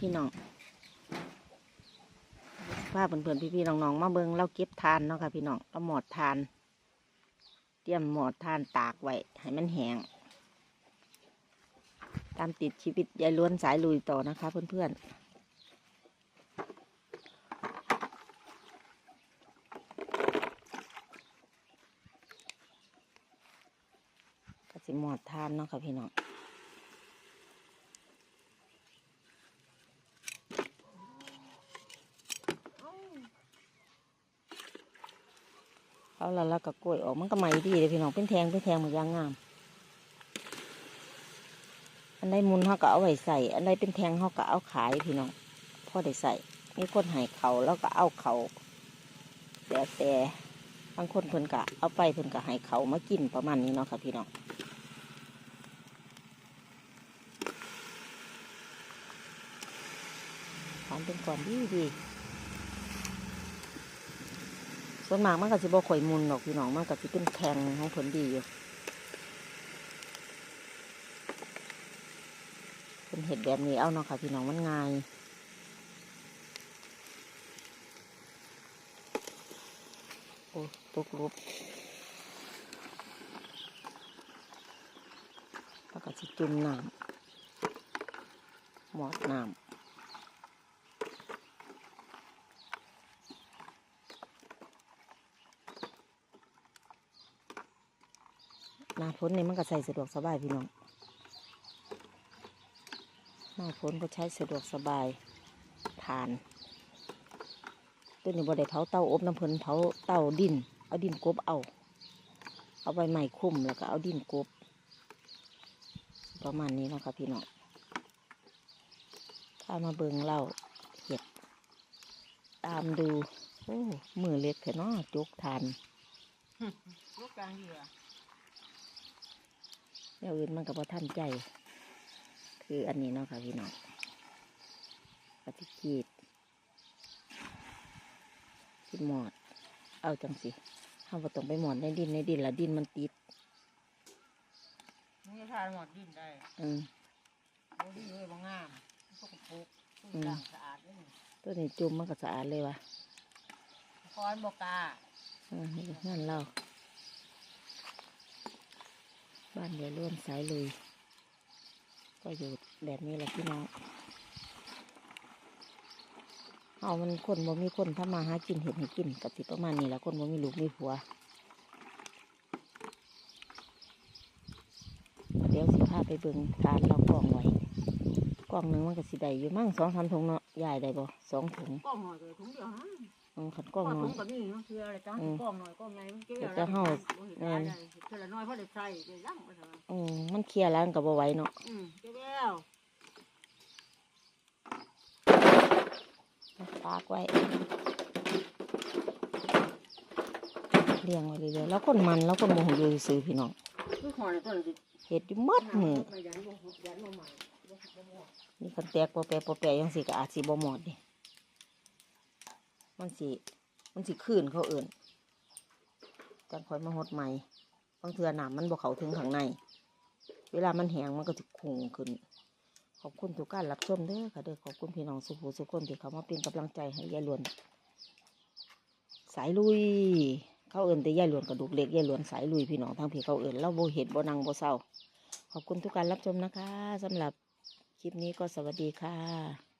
พี่น้องว่าเพื่อนๆพี่ๆน้องๆมาเบิงเราเก็บทานเนาะค่ะพี่น้องเราหมอดทาน เตรียมหมอดทานตากไว้ให้มันแห้งตามติดชีวิตยายล้วนสายลุยต่อนะคะ เพื่อนๆสิหมดทานเนาะค่ะพี่น้อง เอาละแล้วก็กล้วยออกมันก็ใหม่ดีเลยพี่น้องเป็นแทงเป็นแทงเหมือนยางงาม อันใดมุนเขาก็เอาไว้ใส่ อันใดเป็นแทงเขาก็เอาขายพี่น้องพ่อได้ใส่มีคนหายเขาแล้วก็เอาเขาแต่แต่บางคนเพิ่นกะเอาไปเพิ่นกะให้เขามากินประมาณนี้เนาะค่ะพี่น้องทำเป็นก่อนดีดี ส่วนมากมันก็สิบ่ข่อยมุนหรอกพี่น้องมันก็สิเป็นแข็งของผลดีอยู่เป็นเห็ดแบบนี้เอาเนาะค่ะพี่น้องมันง่ายโอ้ตกลุบแล้วก็สิจุ่มน้ำหมอดน้ำ หน้าฝนนี่มันก็ใส่สะดวกสบายพี่น้องหน้าฝนก็ใช้สะดวกสบายทาน ตัวนี้บ่ได้เผาเตาอบน้ำเพลินเผาเตาดิน เอาดินกบเอา เอาใบไม้คุ้มแล้วก็เอาดินกบ ประมาณนี้นะคะพี่น้องถ้ามาเบิงเล่าเห็ด ตามดู โอ้ มือเล็กแค่นาะจุกทานลูกกลางเหยื่อ นวอื่นมันก็บ่ทันใจ คืออันนี้เนาะค่ะพี่น้องปฏิกีดที่หมอด เอาจังสิห้ามบ่ต้องไปหมอดในดินในดินละดินมันติดนี่ทานหมดดินได้อืมโอ้ดีเลยบางงามสกปรกทุกอย่างสะอาดเลยนี่ตัวนี้จุ่มมันก็สะอาดเลยวะคอนบอกาอืมนี่ก็นั่นเรา บ้านเดี๋ยวร่วมสายลุยก็อยู่แบบนี้แหละพี่น้องเอามันคนบ่มีคนถ้ามาหากินเห็ดให้กินกับสิประมาณนี้แหละคนบ่มีลูกมีผัว เดี๋ยวสิพาไปเบิ่งทานเรากล่องไว้กล่องหนึ่งมันก็สิได้อยู่มั่งสองสามถุงเนาะยายได้บ่สองถุงกล้องหน่อยถุงเดียวฮะ ขันกล่องถุน้อยงกับนี่มันคืออะไรจ้าอืมกล้องหน่อยกล้องไหนมันเกี่ยวเดี๋ยวจะเห่าเออเท่าน้อยเพราะเด็กใส่เดี๋ยวย่างไปเถอะอืมมันเคลียร์แล้วมันกับบ่ไหว้เนาะอืมเจ้าแล้วตากไว้เลี้ยงไว้เรื่อยๆแล้วคนมันแล้วคนโมโหอยู่ซื้อพี่น้องคือหอยต้นสิเห็ดอยู่หมดมือยันบ่ยันบ่ใหม่บ่บ่บ่นี่คันแตกปอแปะปอแปะยังสิก็อาจสิบ่หมดดิ มันสิมันสิคืนเขาเอิ่นจังคอยมาหดใหม่บางเทื่อน้ำมันบ่เขาถึงข้างใน เวลามันแห้งมันก็จะคุงขึ้น ขอบคุณทุกการรับชมเด้อค่ะเด้อขอบคุณพี่น้องสุภูสุคนที่เขามาเป็นกำลังใจให้ยายหลวน สายลุย เขาเอิ่นแต่ยายหลวนกระดูกเล็กยายหลวนสายลุยพี่น้องทั้งพี่เขาเอิ่นเล่าโบเห็ดโบนังโบเศร้าขอบคุณทุกการรับชมนะคะสำหรับคลิปนี้ก็สวัสดีค่ะ